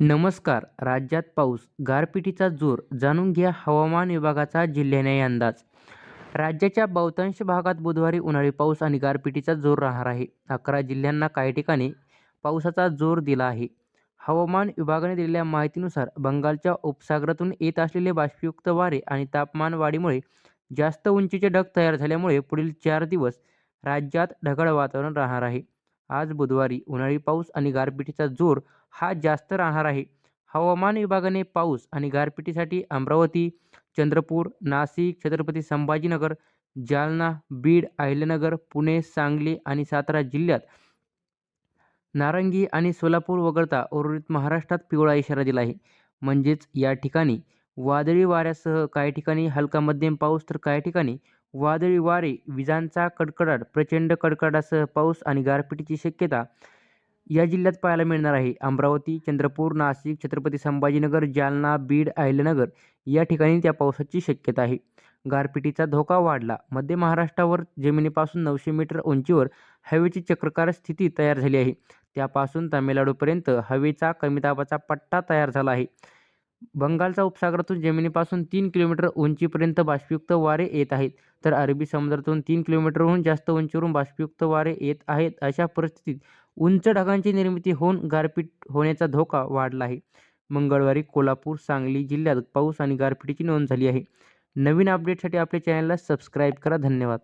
नमस्कार. राज्यात पाऊस गारपिटीचा जोर जाणून घ्या हवामान विभागाचा जिल्ह्याने अंदाज. राज्याच्या बहुतांश भागात बुधवारी उन्हाळी पाऊस आणि गारपिटीचा जोर राहणार आहे. अकरा जिल्ह्यांना काही ठिकाणी पावसाचा जोर दिला आहे. हवामान विभागाने दिलेल्या माहितीनुसार बंगालच्या उपसागरातून येत असलेले बाष्पयुक्त वारे आणि तापमान वाढीमुळे जास्त उंचीचे ढग तयार झाल्यामुळे पुढील चार दिवस राज्यात ढगाळ वातावरण राहणार आहे. आज बुधवारी उन्हाळी पाऊस आणि गारपिटीचा जोर हा जास्त राहणार आहे. हवामान विभागाने पाऊस आणि गारपिटीसाठी अमरावती चंद्रपूर नाशिक छत्रपती संभाजीनगर जालना बीड अहिल्यानगर पुणे सांगली आणि सातारा जिल्ह्यात नारंगी आणि सोलापूर वगळता उर्वरित महाराष्ट्रात पिवळा इशारा दिला आहे. म्हणजेच या ठिकाणी वादळी वाऱ्यासह काही ठिकाणी हलका मध्यम पाऊस तर काही ठिकाणी वादळी वारे विजांचा कडकडाट प्रचंड कडकडाटासह पाऊस आणि गारपिटीची शक्यता या जिल्ह्यात पाहायला मिळणार आहे. अमरावती चंद्रपूर नाशिक छत्रपती संभाजीनगर जालना बीड अहिल्यानगर या ठिकाणी त्या पावसाची शक्यता आहे. गारपिटीचा धोका वाढला. मध्य महाराष्ट्रावर जमिनीपासून नऊशे मीटर उंचीवर हवेची चक्रकार स्थिती तयार झाली आहे. त्यापासून तामिळनाडूपर्यंत हवेचा कमी दाबाचा पट्टा तयार झाला आहे. बंगालचा उपसागरातून जमिनीपासून तीन किलोमीटर उंचीपर्यंत बाष्पयुक्त वारे येत आहेत. तर अरबी समुद्रातून तीन किलोमीटरहून जास्त उंचीवरून बाष्पयुक्त वारे येत आहेत. अशा परिस्थितीत उंच ढगांची निर्मिती होऊन गारपीट होण्याचा धोका वाढला आहे. मंगळवारी कोल्हापूर सांगली जिल्ह्यात पाऊस आणि गारपिटीची नोंद झाली आहे. नवीन अपडेटसाठी आपल्या चॅनलला सबस्क्राईब करा. धन्यवाद.